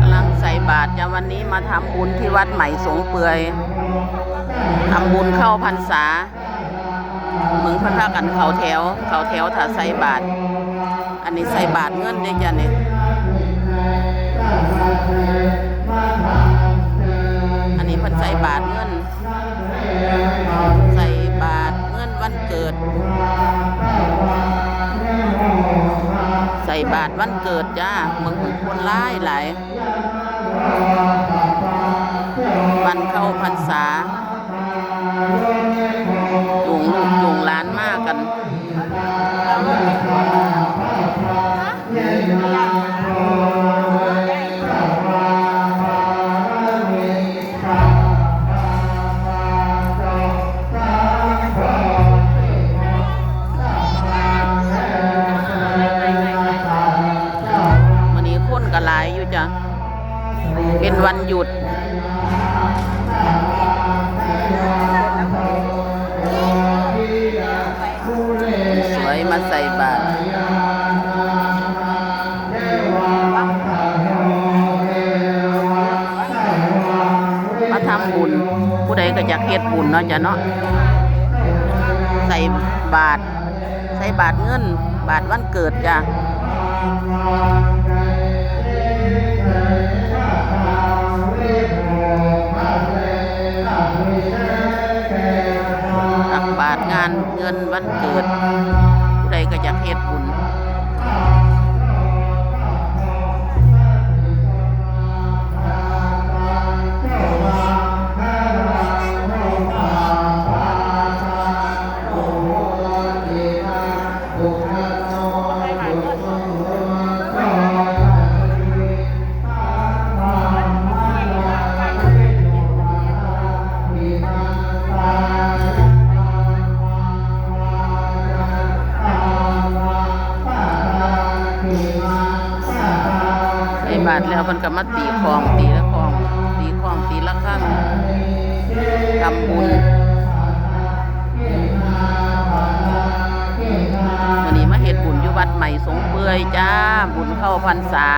กำลังใส่บาตรจะวันนี้มาทำบุญที่วัดใหม่สงเปือยทำบุญเข้าพรรษามึงเพันพากันเขาแถว เขาแถวถ้าใส่บาตรอันนี้ใส่บาตรเงินได้จ้ะเนี่ย ใส่บาตรวันเกิดจ้ามึงคนร้ายหลายวันเข้าพรรษาจูงลูกจูงหลานมากกัน เป็นวันหยุด สวยมาใส่บาตรมาทำบุญ ผู้ใดก็อยากเฮ็ดบุญเนาะจ้ะเนาะ ใส่บาตรใส่บาตรเงิน บาตรวันเกิดจ้ะ บาทงานเงินวันเกิดผู้ใด แล้วมันก็มาตีคลองตีละคลองตีคลองตีละข้างทำบุญวันนี้มาเห็ดบุญอยู่วัดใหม่สงเปื่อยจ้า บุญเข้าพรรษา